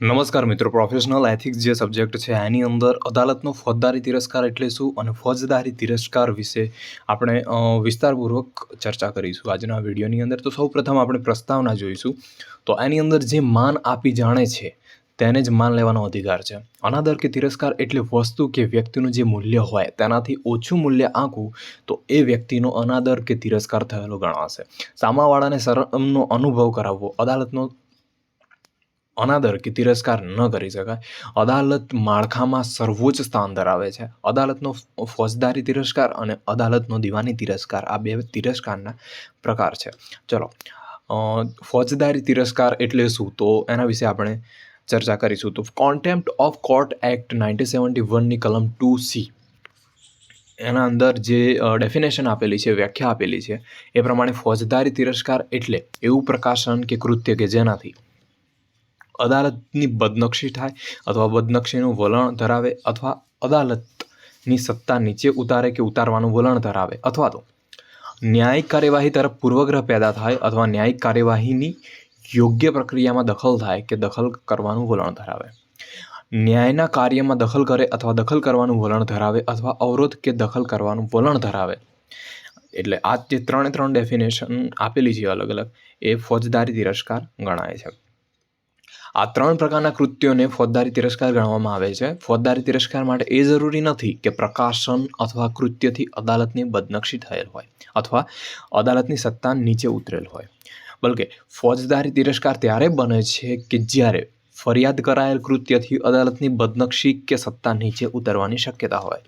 નમસ્કાર મિત્રો professional ethics જે સબ્જેક્ટ છે, એની અંદર અદાલતનો ફોજદારી તિરસ્કાર એટલે શું અને ફોજદારી તિરસ્કાર વિશે આપણે વિસ્તારપૂર્વક ચર્ચા કરીશું. આજના વિડીયોની અંદર તો સૌપ્રથમ આપણે પ્રસ્તાવના જોઈશું. તો એની અંદર જે માન આપી જાણે છે, તેને જ માન લેવાનો અધિકાર છે. અનાદર કે તિરસ્કાર એટલે વસ્તુ કે વ્યક્તિનું જે મૂલ્ય હોય, તેનાથી ઓછું મૂલ્ય આંકવું, તો એ વ્યક્તિનો અનાદર કે તિરસ્કાર થયેલો ગણાશે. સામાવાળાને શરમનો અનુભવ કરાવવો, અદાલતનો અનાદર કે તિરસ્કાર ન કરી શકાય. અદાલત માળખામાં સર્વોચ્ચ સ્થાન ધરાવે છે. અદાલતનો ફોજદારી તિરસ્કાર અને અદાલતનો દિવાની તિરસ્કાર આ બે તિરસ્કારના પ્રકાર છે. ચલો ફોજદારી તિરસ્કાર એટલે શું? તો એના વિશે આપણે ચર્ચા કરીશું. તો contempt of court act nineteen seventy વનની કલમ ટુ સી એના અંદર જે ડેફિનેશન આપેલી છે, વ્યાખ્યા આપેલી છે, એ પ્રમાણે ફોજદારી તિરસ્કાર એટલે એવું પ્રકાશન કે કૃત્ય કે જેનાથી અદાલતની બદનક્ષી થાય અથવા બદનક્ષીનું વલણ ધરાવે અથવા અદાલતની સત્તા નીચે ઉતારે કે ઉતારવાનું વલણ ધરાવે અથવા તો ન્યાયિક કાર્યવાહી તરફ પૂર્વગ્રહ પેદા થાય અથવા ન્યાયિક કાર્યવાહીની યોગ્ય પ્રક્રિયામાં દખલ થાય કે દખલ કરવાનું વલણ ધરાવે. ન્યાયના કાર્યમાં દખલ કરે અથવા દખલ કરવાનું વલણ ધરાવે અથવા અવરોધ કે દખલ કરવાનું વલણ ધરાવે. એટલે આ જે ત્રણે ત્રણ ડેફિનેશન આપેલી છે અલગ અલગ. એ ફોજદારી તિરસ્કાર ગણાય છે. આ ત્રણ પ્રકારના કૃત્યોને ફોજદારી તિરસ્કાર ગણવામાં આવે છે. ફોજદારી તિરસ્કાર માટે એ જરૂરી નથી કે પ્રકાશન અથવા કૃત્યથી અદાલતની બદનક્ષી થયેલ હોય અથવા અદાલતની સત્તા નીચે ઉતરેલ હોય. બલકે, ફોજદારી તિરસ્કાર ત્યારે બને છે કે જ્યારે ફરિયાદ કરાયેલ કૃત્યથી અદાલતની બદનક્ષી કે સત્તા નીચે ઉતરવાની શક્યતા હોય.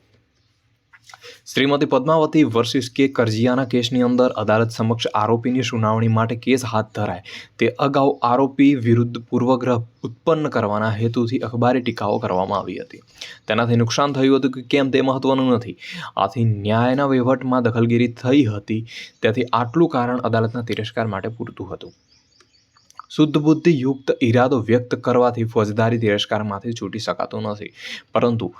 શ્રીમતી પદ્માવતી વર્સિસ કે કરજિયાના કેસની અંદર અદાલત સમક્ષ આરોપીની સુનાવણી માટે કેસ હાથ ધરાય. તે અગાઉ આરોપી વિરુદ્ધ પૂર્વગ્રહ ઉત્પન્ન કરવાના હેતુથી અખબારી ટીકાઓ કરવામાં આવી હતી. તેનાથી નુકસાન થયું હતું કે કેમ તે મહત્વનું નથી. આથી ન્યાયના વહીવટમાં દખલગીરી થઈ હતી. તેથી આટલું કારણ અદાલતના તિરસ્કાર માટે પૂરતું હતું. શુદ્ધ બુદ્ધિયુક્ત ઈરાદો વ્યક્ત કરવાથી ફોજદારી તિરસ્કારમાંથી છૂટી શકાતો નથી. પરંતુ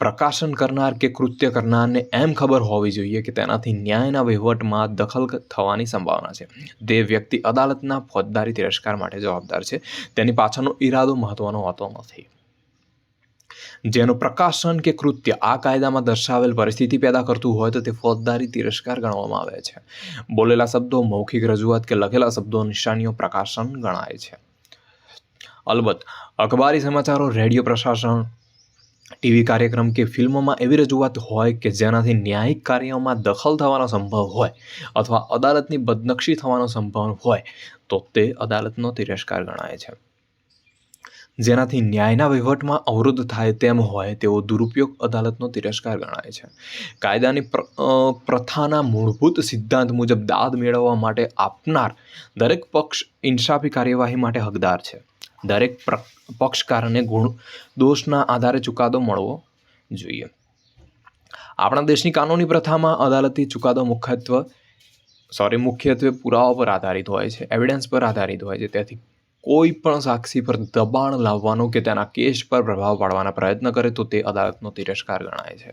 પ્રકાશન કરનાર કે કૃત્ય કરનારને એમ ખબર હોવી જોઈએ કે તેનાથી ન્યાયના વહીવટમાં દખલ થવાની સંભાવના છે. તે વ્યક્તિ અદાલતના ફોજદારી તિરસ્કાર માટે જવાબદાર છે. તેની પાછળનો ઈરાદો મહત્વનો હોતો નથી. જેનું પ્રકાશન કે કૃત્ય આ કાયદામાં દર્શાવેલ પરિસ્થિતિ પેદા કરતું હોય તો તે ફોજદારી તિરસ્કાર ગણવામાં આવે છે. બોલેલા શબ્દો, મૌખિક રજૂઆત કે લખેલા શબ્દો નિશાનીઓ પ્રકાશન ગણાય છે. અલબત્ત, અખબારી સમાચારો, રેડિયો પ્રશાસન ટીવી કાર્યક્રમ કે ફિલ્મોમાં એવી રજૂઆત હોય કે જેનાથી ન્યાયિક કાર્યોમાં દખલ થવાનો સંભવ હોય અથવા અદાલતની બદનક્ષી થવાનો સંભવ હોય, તો તે અદાલતનો તિરસ્કાર ગણાય છે. જેનાથી ન્યાયના વહીવટમાં અવરોધ થાય તેમ હોય, તેવો દુરુપયોગ અદાલતનો તિરસ્કાર ગણાય છે. કાયદાની પ્ર- પ્રથાના મૂળભૂત સિદ્ધાંત મુજબ દાદ મેળવવા માટે આપનાર દરેક પક્ષ ઇન્સાફી કાર્યવાહી માટે હકદાર છે. દરેક પક્ષકારને ગુણ, દોષના આધારે ચુકાદો મળવો જોઈએ. આપણા દેશની કાનૂની પ્રથામાં અદાલતી ચુકાદો મુખ્યત્વે સોરી મુખ્યત્વે પુરાવા પર આધારિત હોય છે એવિડન્સ પર આધારિત હોય છે. તેથી કોઈ પણ સાક્ષી પર દબાણ લાવવાનો કે તેના કેસ પર પ્રભાવ પાડવાના પ્રયત્ન કરે તો તે અદાલતનો તિરસ્કાર ગણાય છે.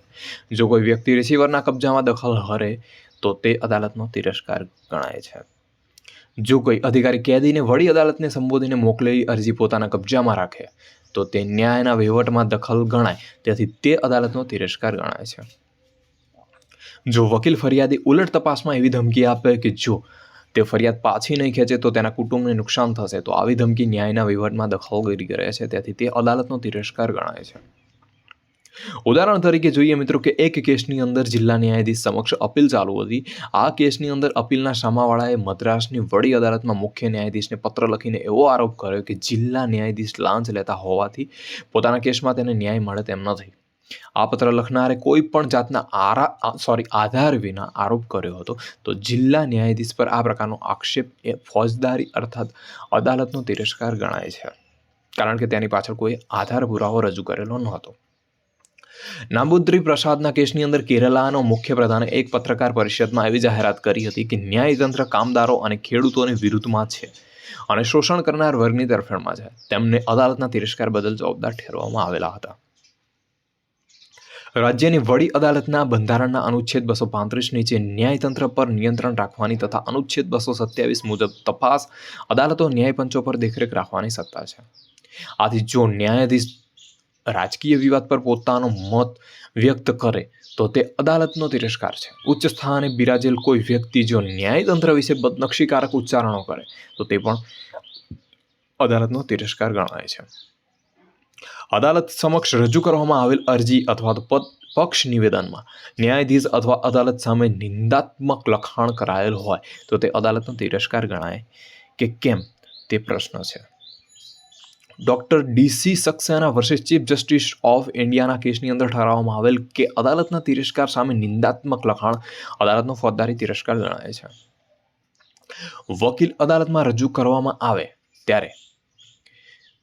જો કોઈ વ્યક્તિ રિસીવરના કબજામાં દખલ હરે તો તે અદાલતનો તિરસ્કાર ગણાય છે. જો કોઈ અધિકારી કેદીને વડી અદાલતને સંબોધીને મોકલેલી અરજી પોતાના કબજામાં રાખે, તો તે ન્યાયના વહીવટમાં દખલ ગણાય. તેથી તે અદાલતનો તિરસ્કાર ગણાય છે. જો વકીલ ફરિયાદી ઉલટ તપાસમાં એવી ધમકી આપે કે જો તે ફરિયાદ પાછી નહીં ખેંચે તો તેના કુટુંબને નુકસાન થશે, તો આવી ધમકી ન્યાયના વહીવટમાં દખલગીરી કરે છે. તેથી તે અદાલતનો તિરસ્કાર ગણાય છે. ઉદાહરણ તરીકે જોઈએ મિત્રો કે એક કેસની અંદર જિલ્લા ન્યાયાધીશ સમક્ષ અપીલ ચાલુ હતી. આ કેસની અંદર અપીલના સામાવાળાએ મદ્રાસની વડી અદાલતમાં મુખ્ય ન્યાયાધીશને પત્ર લખીને એવો આરોપ કર્યો કે જિલ્લા ન્યાયાધીશ લાંચ લેતા હોવાથી પોતાના કેસમાં તેને ન્યાય મળે તેમ નથી. આ પત્ર લખનારે કોઈ પણ જાતના આરા સોરી આધાર વિના આરોપ કર્યો હતો. તો જિલ્લા ન્યાયાધીશ પર આ પ્રકારનો આક્ષેપ એ ફોજદારી અર્થાત અદાલતનો તિરસ્કાર ગણાય છે. કારણ કે તેની પાછળ કોઈ આધાર પુરાવો રજૂ કરેલો નહોતો. નાબુદ્રી પ્રસાદના કેસની અંદર કેરલાનો મુખ્ય પ્રધાને એક પત્રકાર પરિષદમાં એવી જાહેરાત કરી હતી કે ન્યાયતંત્ર કામદારો અને ખેડૂતોની વિરુદ્ધમાં છે અને શોષણ કરનાર વર્ગની તરફેણમાં છે. તેમને અદાલતના તિરસ્કાર બદલ જવાબદાર ઠેરવામાં આવેલા હતા. રાજ્યની વડી અદાલતના બંધારણના અનુચ્છેદ બસો પાંત્રીસ નીચે ન્યાયતંત્ર પર નિયંત્રણ રાખવાની તથા અનુચ્છેદ બસો સત્યાવીસ મુજબ તપાસ અદાલતો ન્યાયપંચો પર દેખરેખ રાખવાની સત્તા છે. આથી જો ન્યાયાધીશ રાજકીય વિવાદ પર પોતાનો મત વ્યક્ત કરે, તો તે અદાલતનો તિરસ્કાર છે. ઉચ્ચ સ્થાને બિરાજેલ કોઈ વ્યક્તિ જો ન્યાયતંત્ર વિશે બદનક્ષીકારક ઉચ્ચારણો કરે, તો તે પણ અદાલતનો તિરસ્કાર ગણાય છે. અદાલત સમક્ષ રજૂ કરવામાં આવેલ અરજી અથવા તો પક્ષ નિવેદનમાં ન્યાયાધીશ અથવા અદાલત સામે નિંદાત્મક લખાણ કરાયેલ હોય, તો તે અદાલતનો તિરસ્કાર ગણાય કે કેમ, તે પ્રશ્ન છે. ડોક્ટર ડીસી સક્સેના વર્ષે ચીફ જસ્ટિસ ઓફ ઇન્ડિયાના કેસની અંદર ઠરાવવામાં આવેલ કે અદાલતના તિરસ્કાર સામે નિંદાત્મક લખાણ અદાલતનો ફોજદારી તિરસ્કાર ગણાય છે. વકીલ અદાલતમાં રજૂ કરવામાં આવે ત્યારે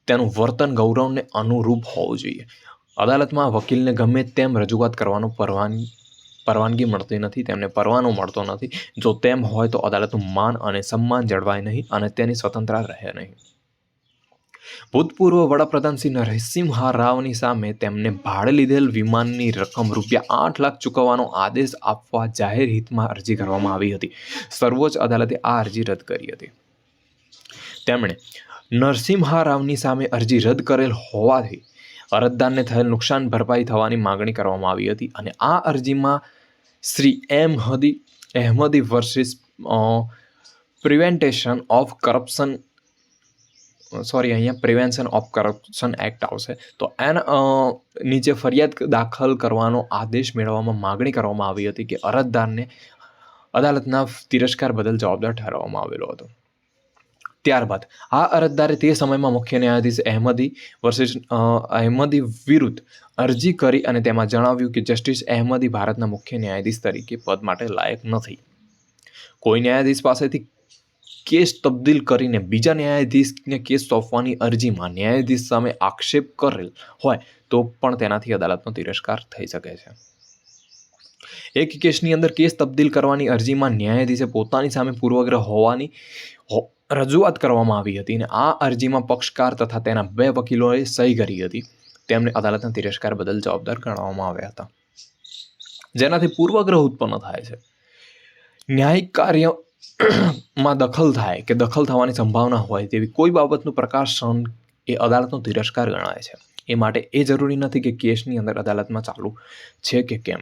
તેનું વર્તન ગૌરવને અનુરૂપ હોવું જોઈએ. અદાલતમાં વકીલને ગમે તેમ રજૂઆત કરવાનો પરવાનગી પરવાનગી મળતી નથી, તેમને પરવાનો મળતો નથી. જો તેમ હોય તો અદાલતનું માન અને સન્માન જળવાય નહીં અને તેની સ્વતંત્રતા રહે નહીં. ભૂતપૂર્વ વડાપ્રધાન શ્રી નરસિંહ રાવની સામે તેમને ભાડે લીધેલ વિમાનની રકમ રૂપિયા આઠ લાખ ચૂકવવાનો આદેશ આપવા જાહેર હિતમાં અરજી કરવામાં આવી હતી. સર્વોચ્ચ અદાલતે આ અરજી રદ કરી હતી. તેમણે નરસિંહ રાવની સામે અરજી રદ કરેલ હોવાથી અરજદારને થયેલ નુકસાન ભરપાઈ થવાની માગણી કરવામાં આવી હતી અને આ અરજીમાં Shri M Hadi Ahmadi versus preventation of corruption sorry, અહીંયા પ્રિવેન્શન ઓફ કરપ્શન એક્ટ આવશે. તો એના નીચે ફરિયાદ દાખલ કરવાનો આદેશ મેળવવામાં માગણી કરવામાં આવી હતી કે અરજદારને અદાલતના તિરસ્કાર બદલ જવાબદાર ઠેરવવામાં આવેલો હતો. ત્યારબાદ, આ અરજદારે તે સમયમાં મુખ્ય ન્યાયાધીશ અહેમદી વર્સિસ અહેમદી વિરુદ્ધ અરજી કરી અને તેમાં જણાવ્યું કે જસ્ટિસ અહેમદી ભારતના મુખ્ય ન્યાયાધીશ તરીકે પદ માટે લાયક નથી. કોઈ ન્યાયાધીશ પાસેથી કેસ તબદીલ કરીને બીજા ન્યાયાધીશને કેસ સોંપવાની અરજીમાં ન્યાયાધીશ સામે આક્ષેપ કરેલ હોય તો પણ તેનાથી અદાલતનો તિરસ્કાર થઈ શકે છે. એક કેસની અંદર કેસ તબદીલ કરવાની અરજીમાં ન્યાયાધીશે પોતાની સામે પૂર્વગ્રહ હોવાની રજૂઆત કરવામાં આવી હતી અને આ અરજીમાં પક્ષકાર તથા તેના બે વકીલોએ સહી કરી હતી. તેમને અદાલતના તિરસ્કાર બદલ જવાબદાર ગણવામાં આવ્યા હતા. જેનાથી પૂર્વગ્રહ ઉત્પન્ન થાય છે. ન્યાયિક કાર્ય માં દખલ થાય કે દખલ થવાની સંભાવના હોય તેવી કોઈ બાબતનું પ્રકાશન એ અદાલતનો તિરસ્કાર ગણાય છે. એ માટે એ જરૂરી નથી કે કેસની અંદર અદાલતમાં ચાલુ છે કે કેમ.